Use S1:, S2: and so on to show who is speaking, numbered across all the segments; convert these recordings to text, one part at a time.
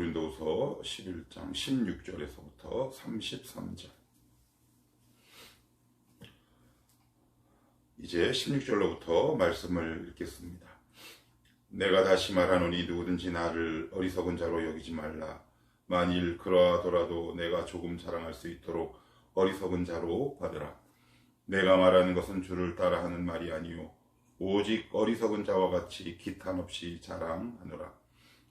S1: 고린도후서 11장 16절에서부터 33절. 이제 16절로부터 말씀을 읽겠습니다. 내가 다시 말하노니 누구든지 나를 어리석은 자로 여기지 말라. 만일 그러하더라도 내가 조금 자랑할 수 있도록 어리석은 자로 받으라. 내가 말하는 것은 주를 따라 하는 말이 아니요 오직 어리석은 자와 같이 기탄 없이 자랑하노라.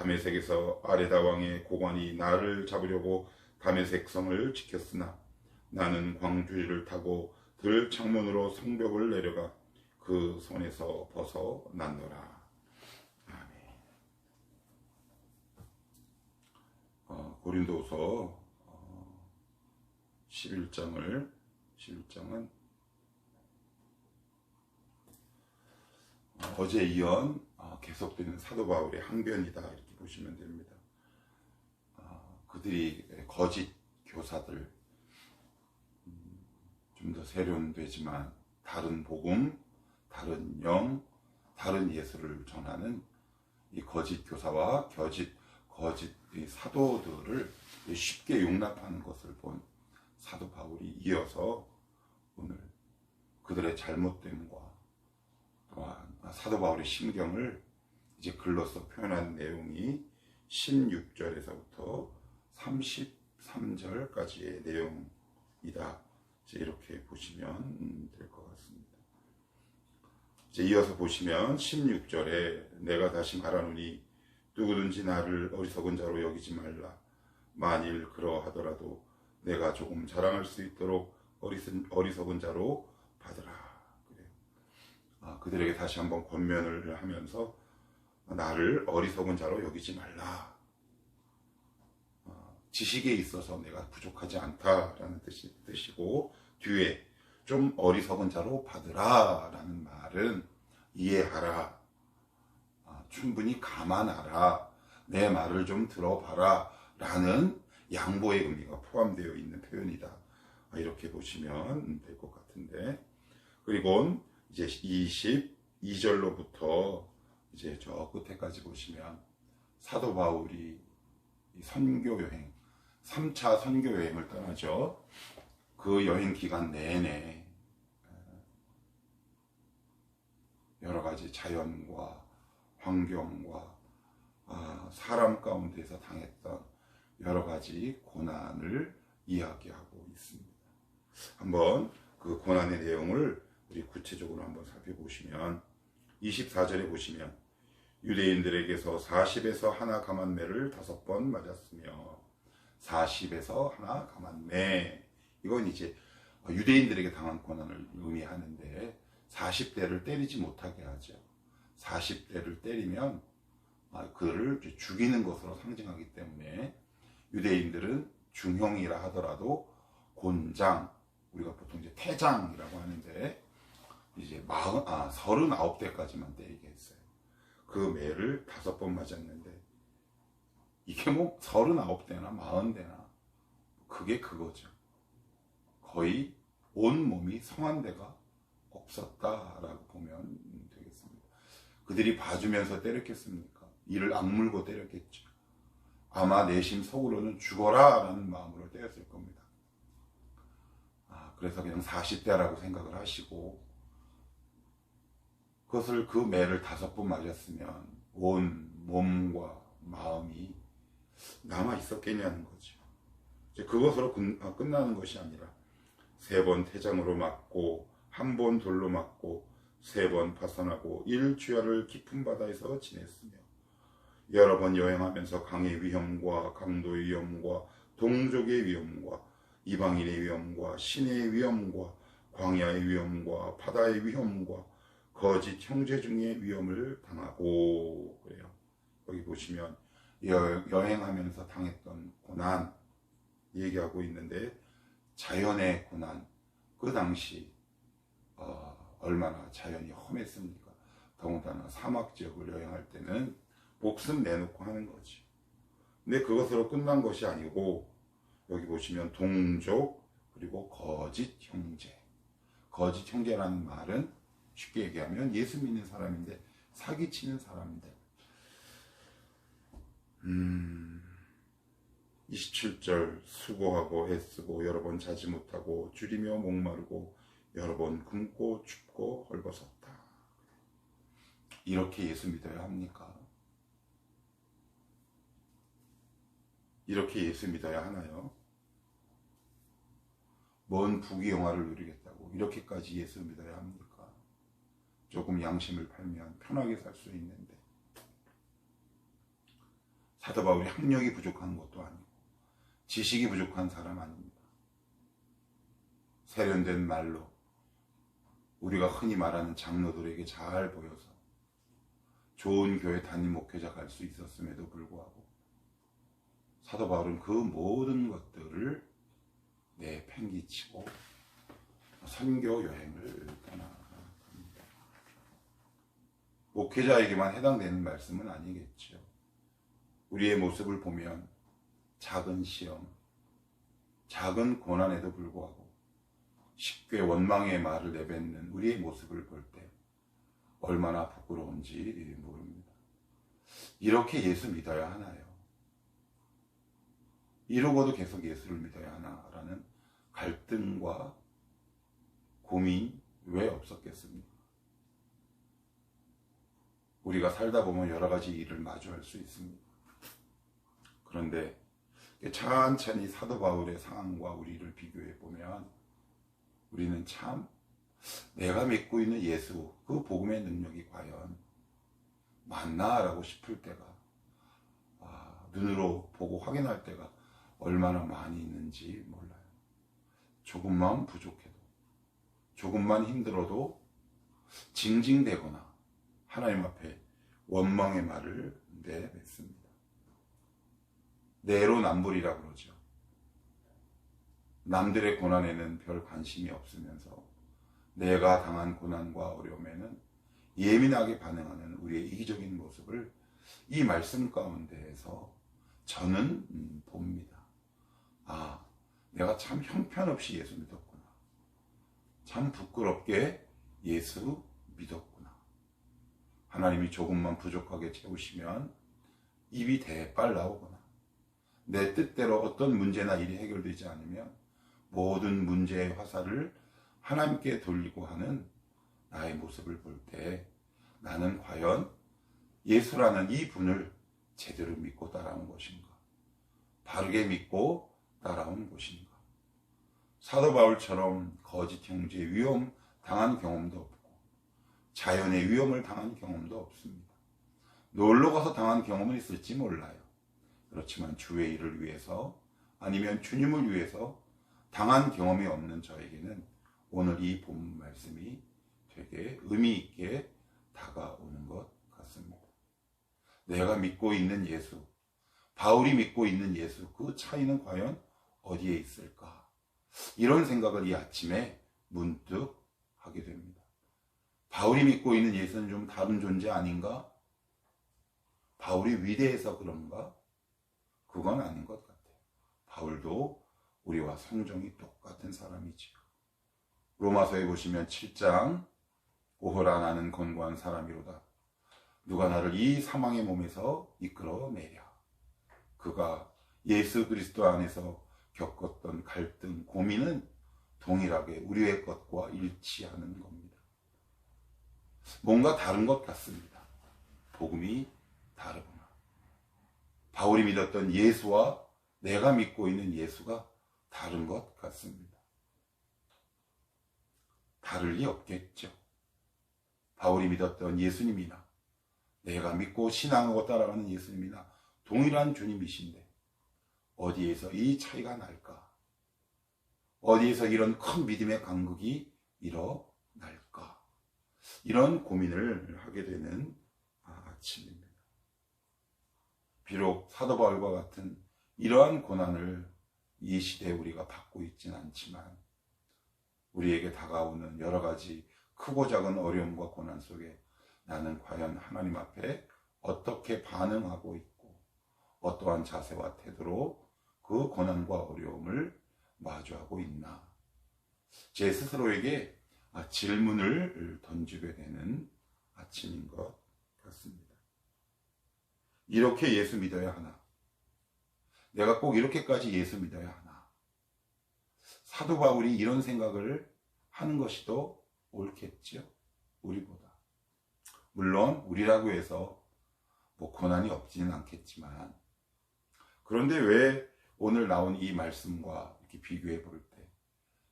S1: 다메색에서 아레다 왕의 고관이 나를 잡으려고 다메색 성을 지켰으나 나는 광주리를 타고 들 창문으로 성벽을 내려가 그 손에서 벗어났노라. 아멘. 어, 고린도서 어, 11장을 11장은 어, 어제 이은 어, 계속되는 사도 바울의 항변이다 보시면 됩니다. 어, 그들이 거짓 교사들 음, 좀더 세련되지만 다른 복음, 다른 영, 다른 예수를 전하는 이 거짓 교사와 거짓 거짓 사도들을 쉽게 용납하는 것을 본 사도 바울이 이어서 오늘 그들의 잘못됨과 또한 사도 바울의 심경을 이제 글로써 표현한 내용이 16절에서부터 33절까지의 내용이다. 이렇게 보시면 될 것 같습니다. 이제 이어서 보시면 16절에 내가 다시 말하노니 누구든지 나를 어리석은 자로 여기지 말라. 만일 그러하더라도 내가 조금 자랑할 수 있도록 어리석은 자로 받으라. 그래요. 아, 그들에게 다시 한번 권면을 하면서 나를 어리석은 자로 여기지 말라. 아, 지식에 있어서 내가 부족하지 않다라는 뜻이, 뜻이고 뒤에 좀 어리석은 자로 받으라라는 말은 이해하라. 아, 충분히 감안하라. 내 말을 좀 들어봐라. 라는 양보의 의미가 포함되어 있는 표현이다. 아, 이렇게 보시면 될 것 같은데. 그리고 이제 22절로부터 이제 저 끝에까지 보시면 사도 바울이 선교 여행, 3차 선교 여행을 떠나죠. 그 여행 기간 내내 여러 가지 자연과 환경과 아, 사람 가운데서 당했던 여러 가지 고난을 이야기하고 있습니다. 한번 그 고난의 내용을 우리 구체적으로 한번 살펴보시면 24절에 보시면 유대인들에게서 40에서 하나 감한매를 다섯 번 맞았으며 40에서 하나 감한매 이건 이제 유대인들에게 당한 고난을 의미하는데 40대를 때리지 못하게 하죠. 40대를 때리면 아, 그를 죽이는 것으로 상징하기 때문에 유대인들은 중형이라 하더라도 곤장 우리가 보통 이제 태장이라고 하는데 이제 마흔 아 서른아홉 대까지만 때리게 했어요. 그 매를 다섯 번 맞았는데 이게 뭐 서른아홉 대나 마흔 대나 그게 그거죠. 거의 온 몸이 성한 데가 없었다라고 보면 되겠습니다. 그들이 봐주면서 때렸겠습니까? 이를 악물고 때렸겠죠. 아마 내심 속으로는 죽어라 라는 마음으로 때렸을 겁니다. 아, 그래서 그냥 40대라고 생각을 하시고 그것을 그 매를 다섯 번 맞았으면 온 몸과 마음이 남아 있었겠냐는 거죠. 이제 그것으로 끝- 아, 끝나는 것이 아니라 세 번 태장으로 맞고 한 번 돌로 맞고 세 번 파선하고 일주야를 깊은 바다에서 지냈으며 여러 번 여행하면서 강의 위험과 강도의 위험과 동족의 위험과 이방인의 위험과 신의 위험과 광야의 위험과 바다의 위험과 거짓 형제 중의 위험을 당하고 그래요. 여기 보시면 여, 여행하면서 당했던 고난 얘기하고 있는데 자연의 고난 그 당시 어, 얼마나 자연이 험했습니까? 더군다나 사막 지역을 여행할 때는 목숨 내놓고 하는 거지. 근데 그것으로 끝난 것이 아니고 여기 보시면 동족 그리고 거짓 형제. 거짓 형제라는 말은 쉽게 얘기하면 예수 믿는 사람인데 사기치는 사람인데. 음, 27절 수고하고 애쓰고 여러 번 자지 못하고 줄이며 목마르고 여러 번 굶고 춥고 헐벗었다. 이렇게 예수 믿어야 합니까? 이렇게 예수 믿어야 하나요? 먼 부귀영화를 누리겠다고 이렇게까지 예수 믿어야 합니까? 조금 양심을 팔면 편하게 살 수 있는데 사도 바울이 학력이 부족한 것도 아니고 지식이 부족한 사람 아닙니다. 세련된 말로 우리가 흔히 말하는 장로들에게 잘 보여서 좋은 교회 담임 목회자 갈수 있었음에도 불구하고 사도 바울은 그 모든 것들을 내팽기치고 선교 여행을 떠나갑니다. 목회자에게만 해당되는 말씀은 아니겠죠. 우리의 모습을 보면 작은 시험, 작은 고난에도 불구하고 쉽게 원망의 말을 내뱉는 우리의 모습을 볼 때 얼마나 부끄러운지 모릅니다. 이렇게 예수 믿어야 하나요? 이러고도 계속 예수를 믿어야 하나라는 갈등과 고민 왜 없었겠습니까? 우리가 살다 보면 여러 가지 일을 마주할 수 있습니다. 그런데 천천히 사도 바울의 상황과 우리를 비교해 보면 우리는 참 내가 믿고 있는 예수 그 복음의 능력이 과연 맞나라고 싶을 때가 아, 눈으로 보고 확인할 때가 얼마나 많이 있는지 몰라요. 조금만 부족해도 조금만 힘들어도 징징대거나 하나님 앞에 원망의 말을 내뱉습니다. 내로남불이라 그러죠. 남들의 고난에는 별 관심이 없으면서 내가 당한 고난과 어려움에는 예민하게 반응하는 우리의 이기적인 모습을 이 말씀 가운데에서 저는 음, 봅니다. 아, 내가 참 형편없이 예수 믿었구나. 참 부끄럽게 예수 믿었구나. 하나님이 조금만 부족하게 채우시면 입이 대빨 나오거나 내 뜻대로 어떤 문제나 일이 해결되지 않으면 모든 문제의 화살을 하나님께 돌리고 하는 나의 모습을 볼 때 나는 과연 예수라는 이 분을 제대로 믿고 따라온 것인가? 바르게 믿고 따라온 것인가? 사도 바울처럼 거짓 형제 위험 당한 경험도 없고 자연의 위험을 당한 경험도 없습니다. 놀러 가서 당한 경험은 있을지 몰라요. 그렇지만 주의 일을 위해서 아니면 주님을 위해서 당한 경험이 없는 저에게는 오늘 이 본 말씀이 되게 의미 있게 다가오는 것 같습니다. 내가 믿고 있는 예수, 바울이 믿고 있는 예수, 그 차이는 과연 어디에 있을까? 이런 생각을 이 아침에 문득 하게 됩니다. 바울이 믿고 있는 예수는 좀 다른 존재 아닌가? 바울이 위대해서 그런가? 그건 아닌 것 같아요. 바울도 우리와 성정이 똑같은 사람이지요. 로마서에 보시면 7장 오호라 나는 건고한 사람이로다. 누가 나를 이 사망의 몸에서 이끌어내랴. 그가 예수 그리스도 안에서 겪었던 갈등, 고민은 동일하게 우리의 것과 일치하는 겁니다. 뭔가 다른 것 같습니다. 복음이 다르구나. 바울이 믿었던 예수와 내가 믿고 있는 예수가 다른 것 같습니다. 다를 리 없겠죠. 바울이 믿었던 예수님이나 내가 믿고 신앙하고 따라가는 예수님이나 동일한 주님이신데 어디에서 이 차이가 날까? 어디에서 이런 큰 믿음의 간극이 일어날까? 이런 고민을 하게 되는 아침입니다. 비록 사도 바울과 같은 이러한 고난을 이 시대에 우리가 받고 있지는 않지만 우리에게 다가오는 여러 가지 크고 작은 어려움과 고난 속에 나는 과연 하나님 앞에 어떻게 반응하고 있고 어떠한 자세와 태도로 그 고난과 어려움을 마주하고 있나 제 스스로에게 질문을 던지게 되는 아침인 것 같습니다. 이렇게 예수 믿어야 하나? 내가 꼭 이렇게까지 예수 믿어야 하나? 사도 바울이 이런 생각을 하는 것이 더 옳겠지요? 우리보다. 물론 우리라고 해서 뭐 고난이 없지는 않겠지만 그런데 왜 오늘 나온 이 말씀과 이렇게 비교해 볼 때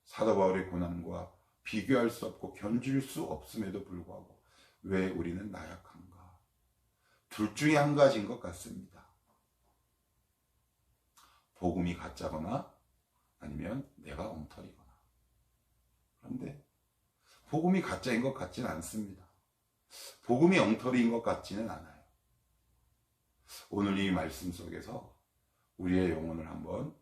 S1: 사도 바울의 고난과 비교할 수 없고 견줄 수 없음에도 불구하고 왜 우리는 나약한가? 둘 중에 한 가지인 것 같습니다. 복음이 가짜거나 아니면 내가 엉터리거나. 그런데 복음이 가짜인 것 같지는 않습니다. 복음이 엉터리인 것 같지는 않아요. 오늘 이 말씀 속에서 우리의 영혼을 한번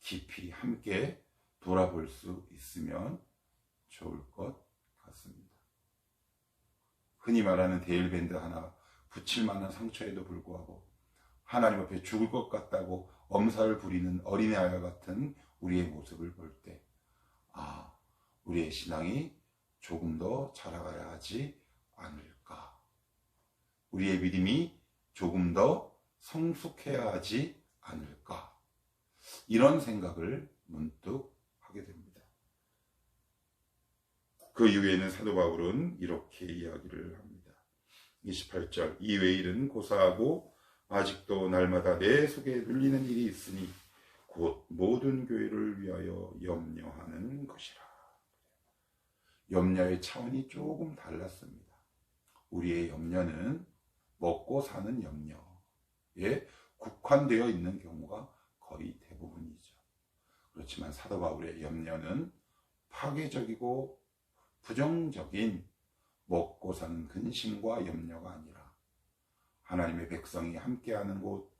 S1: 깊이 함께 돌아볼 수 있으면 좋을 것 같습니다. 흔히 말하는 데일밴드 하나 붙일 만한 상처에도 불구하고 하나님 앞에 죽을 것 같다고 엄살을 부리는 어린애와 같은 우리의 모습을 볼 때, 아, 우리의 신앙이 조금 더 자라가야 하지 않을까. 우리의 믿음이 조금 더 성숙해야 하지 않을까. 이런 생각을 문득 하게 됩니다. 그 이후에는 사도 바울은 이렇게 이야기를 합니다. 28절 이 외 일은 고사하고 아직도 날마다 내 속에 눌리는 일이 있으니 곧 모든 교회를 위하여 염려하는 것이라. 염려의 차원이 조금 달랐습니다. 우리의 염려는 먹고 사는 염려에 국한되어 있는 경우가 거의 대부분이죠. 그렇지만 사도 바울의 염려는 파괴적이고 부정적인 먹고 사는 근심과 염려가 아니라 하나님의 백성이 함께하는 곳,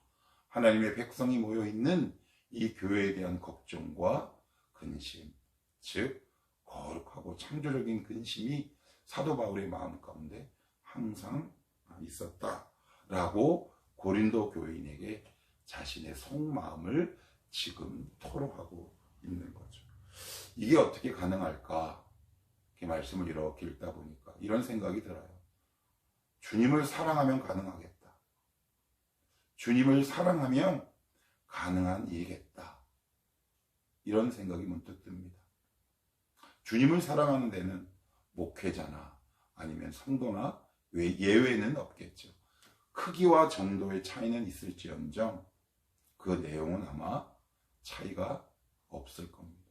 S1: 하나님의 백성이 모여 있는 이 교회에 대한 걱정과 근심, 즉 거룩하고 창조적인 근심이 사도 바울의 마음 가운데 항상 있었다라고 고린도 교인에게 자신의 속마음을 지금 토로하고 있는 거죠. 이게 어떻게 가능할까? 이렇게 말씀을 이렇게 읽다 보니까 이런 생각이 들어요. 주님을 사랑하면 가능하겠다. 주님을 사랑하면 가능한 일이겠다. 이런 생각이 문득 듭니다. 주님을 사랑하는 데는 목회자나 아니면 성도나 예외는 없겠죠. 크기와 정도의 차이는 있을지언정 그 내용은 아마 차이가 없을 겁니다.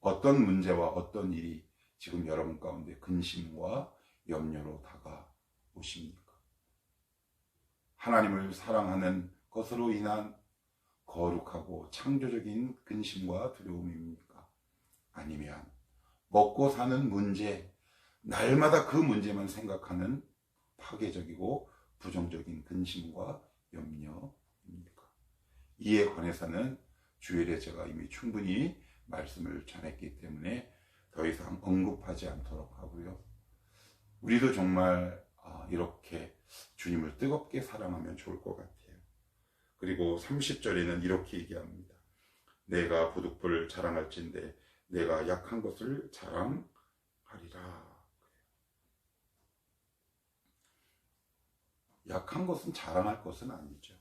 S1: 어떤 문제와 어떤 일이 지금 여러분 가운데 근심과 염려로 다가오십니까? 하나님을 사랑하는 것으로 인한 거룩하고 창조적인 근심과 두려움입니까? 아니면 먹고 사는 문제, 날마다 그 문제만 생각하는 파괴적이고 부정적인 근심과 염려입니까? 이에 관해서는 주일에 제가 이미 충분히 말씀을 전했기 때문에 더 이상 언급하지 않도록 하고요. 우리도 정말 아, 이렇게 주님을 뜨겁게 사랑하면 좋을 것 같아요. 그리고 30절에는 이렇게 얘기합니다. 내가 부득불 자랑할진대 내가 약한 것을 자랑하리라. 약한 것은 자랑할 것은 아니죠.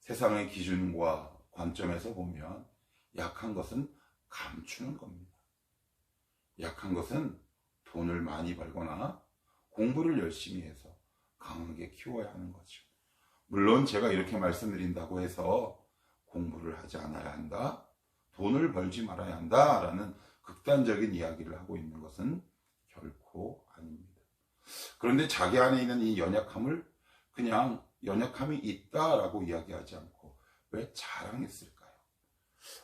S1: 세상의 기준과 관점에서 보면 약한 것은 감추는 겁니다. 약한 것은 돈을 많이 벌거나 공부를 열심히 해서 강하게 키워야 하는 거죠. 물론 제가 이렇게 말씀드린다고 해서 공부를 하지 않아야 한다, 돈을 벌지 말아야 한다, 라는 극단적인 이야기를 하고 있는 것은 결코 아닙니다. 그런데 자기 안에 있는 이 연약함을 그냥 연약함이 있다라고 이야기하지 않고 왜 자랑했을까요?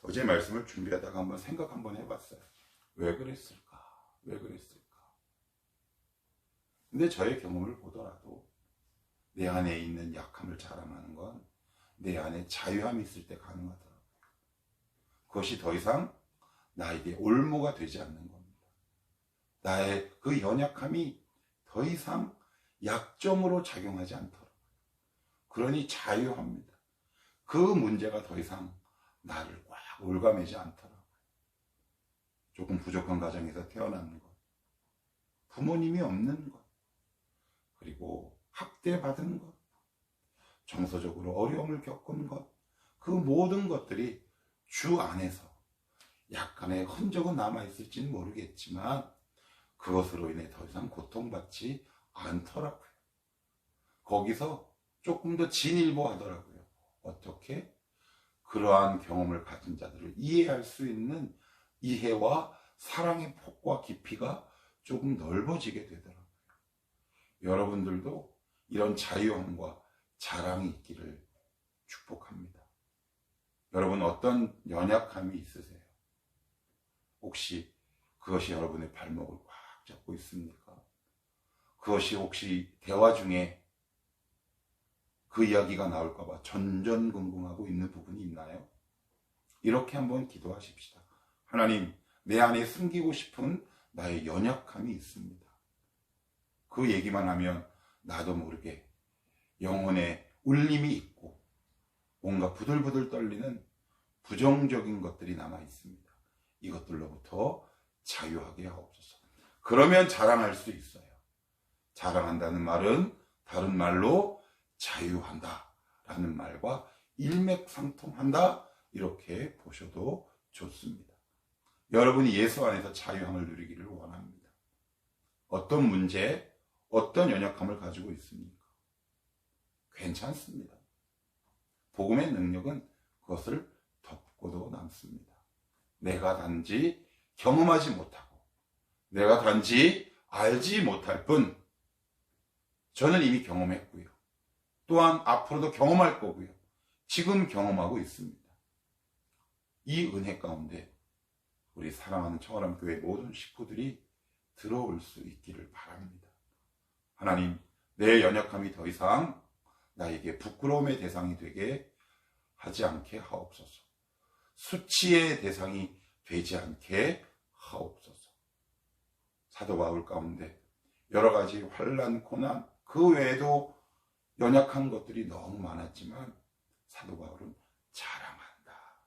S1: 어제 말씀을 준비하다가 한번 생각 한번 해봤어요. 왜 그랬을까? 왜 그랬을까? 근데 저의 경험을 보더라도 내 안에 있는 약함을 자랑하는 건 내 안에 자유함이 있을 때 가능하더라고요. 그것이 더 이상 나에게 올무가 되지 않는 겁니다. 나의 그 연약함이 더 이상 약점으로 작용하지 않도록. 그러니 자유합니다. 그 문제가 더 이상 나를 꽉 올가매지 않더라고요. 조금 부족한 가정에서 태어났는 것. 부모님이 없는 것. 그리고 학대받은 것. 정서적으로 어려움을 겪은 것. 그 모든 것들이 주 안에서 약간의 흔적은 남아있을지는 모르겠지만 그것으로 인해 더 이상 고통받지 않더라고요. 거기서 조금 더 진일보하더라고요. 어떻게? 그러한 경험을 가진 자들을 이해할 수 있는 이해와 사랑의 폭과 깊이가 조금 넓어지게 되더라고요. 여러분들도 이런 자유함과 자랑이 있기를 축복합니다. 여러분 어떤 연약함이 있으세요? 혹시 그것이 여러분의 발목을 꽉 잡고 있습니까? 그것이 혹시 대화 중에 그 이야기가 나올까봐 전전긍긍하고 있는 부분이 있나요? 이렇게 한번 기도하십시다. 하나님, 내 안에 숨기고 싶은 나의 연약함이 있습니다. 그 얘기만 하면 나도 모르게 영혼에 울림이 있고 뭔가 부들부들 떨리는 부정적인 것들이 남아 있습니다. 이것들로부터 자유하게 하옵소서. 그러면 자랑할 수 있어요. 자랑한다는 말은 다른 말로 자유한다 라는 말과 일맥상통한다 이렇게 보셔도 좋습니다. 여러분이 예수 안에서 자유함을 누리기를 원합니다. 어떤 문제, 어떤 연약함을 가지고 있습니까? 괜찮습니다. 복음의 능력은 그것을 덮고도 남습니다. 내가 단지 경험하지 못하고, 내가 단지 알지 못할 뿐, 저는 이미 경험했고요. 또한 앞으로도 경험할 거고요. 지금 경험하고 있습니다. 이 은혜 가운데 우리 사랑하는 청월함 교회 모든 식구들이 들어올 수 있기를 바랍니다. 하나님, 내 연약함이 더 이상 나에게 부끄러움의 대상이 되게 하지 않게 하옵소서. 수치의 대상이 되지 않게 하옵소서. 사도 바울 가운데 여러 가지 환란, 고난, 그 외에도 연약한 것들이 너무 많았지만 사도 바울은 자랑한다.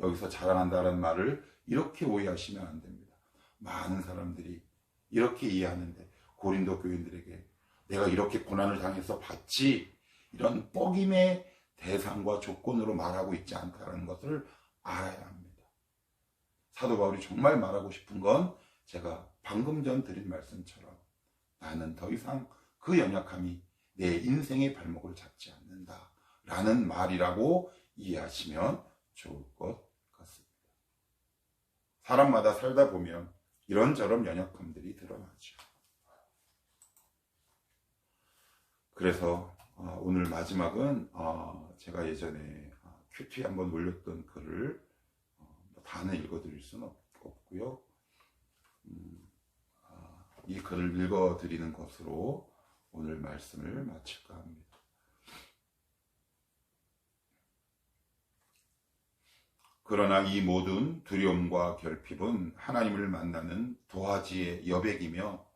S1: 여기서 자랑한다는 말을 이렇게 오해하시면 안 됩니다. 많은 사람들이 이렇게 이해하는데 고린도 교인들에게 내가 이렇게 고난을 당해서 받지 이런 뻐김의 대상과 조건으로 말하고 있지 않다는 것을 알아야 합니다. 사도 바울이 정말 말하고 싶은 건 제가 방금 전 드린 말씀처럼 나는 더 이상 그 연약함이 내 인생의 발목을 잡지 않는다. 라는 말이라고 이해하시면 좋을 것. 사람마다 살다 보면 이런저런 연약함들이 드러나죠. 그래서 어, 오늘 마지막은 어, 제가 예전에 어, 큐티에 한번 올렸던 글을 어, 뭐 다는 읽어드릴 수는 없, 없고요. 음, 아, 이 글을 읽어드리는 것으로 오늘 말씀을 마칠까 합니다. 그러나 이 모든 두려움과 결핍은 하나님을 만나는 도화지의 여백이며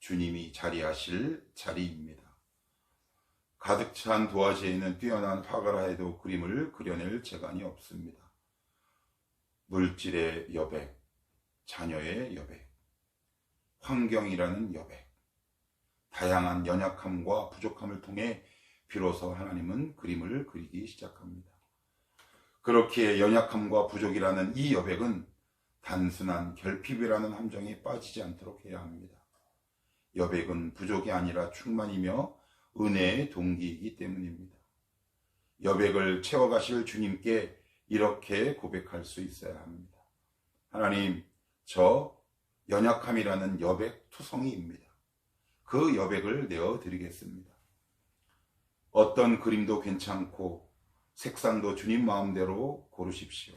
S1: 주님이 자리하실 자리입니다. 가득 찬 도화지에는 뛰어난 화가라 해도 그림을 그려낼 재간이 없습니다. 물질의 여백, 자녀의 여백, 환경이라는 여백, 다양한 연약함과 부족함을 통해 비로소 하나님은 그림을 그리기 시작합니다. 그렇게 연약함과 부족이라는 이 여백은 단순한 결핍이라는 함정에 빠지지 않도록 해야 합니다. 여백은 부족이 아니라 충만이며 은혜의 동기이기 때문입니다. 여백을 채워가실 주님께 이렇게 고백할 수 있어야 합니다. 하나님, 저 연약함이라는 여백 투성이입니다. 그 여백을 내어 드리겠습니다. 어떤 그림도 괜찮고 색상도 주님 마음대로 고르십시오.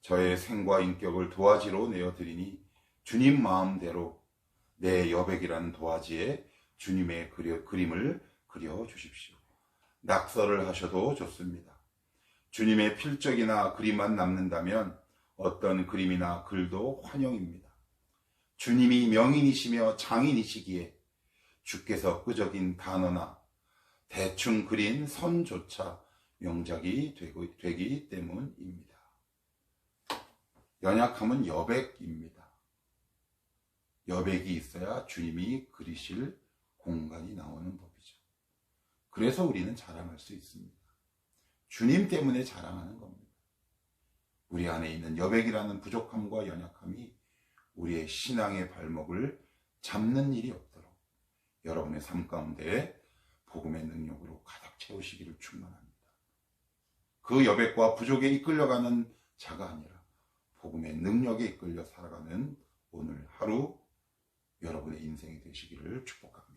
S1: 저의 생과 인격을 도화지로 내어 드리니 주님 마음대로 내 여백이라는 도화지에 주님의 그려, 그림을 그려 주십시오. 낙서를 하셔도 좋습니다. 주님의 필적이나 그림만 남는다면 어떤 그림이나 글도 환영입니다. 주님이 명인이시며 장인이시기에 주께서 끄적인 단어나 대충 그린 선조차 명작이 되고, 되기 때문입니다. 연약함은 여백입니다. 여백이 있어야 주님이 그리실 공간이 나오는 법이죠. 그래서 우리는 자랑할 수 있습니다. 주님 때문에 자랑하는 겁니다. 우리 안에 있는 여백이라는 부족함과 연약함이 우리의 신앙의 발목을 잡는 일이 없도록 여러분의 삶 가운데 복음의 능력으로 가득 채우시기를 축원합니다. 그 여백과 부족에 이끌려가는 자가 아니라 복음의 능력에 이끌려 살아가는 오늘 하루 여러분의 인생이 되시기를 축복합니다.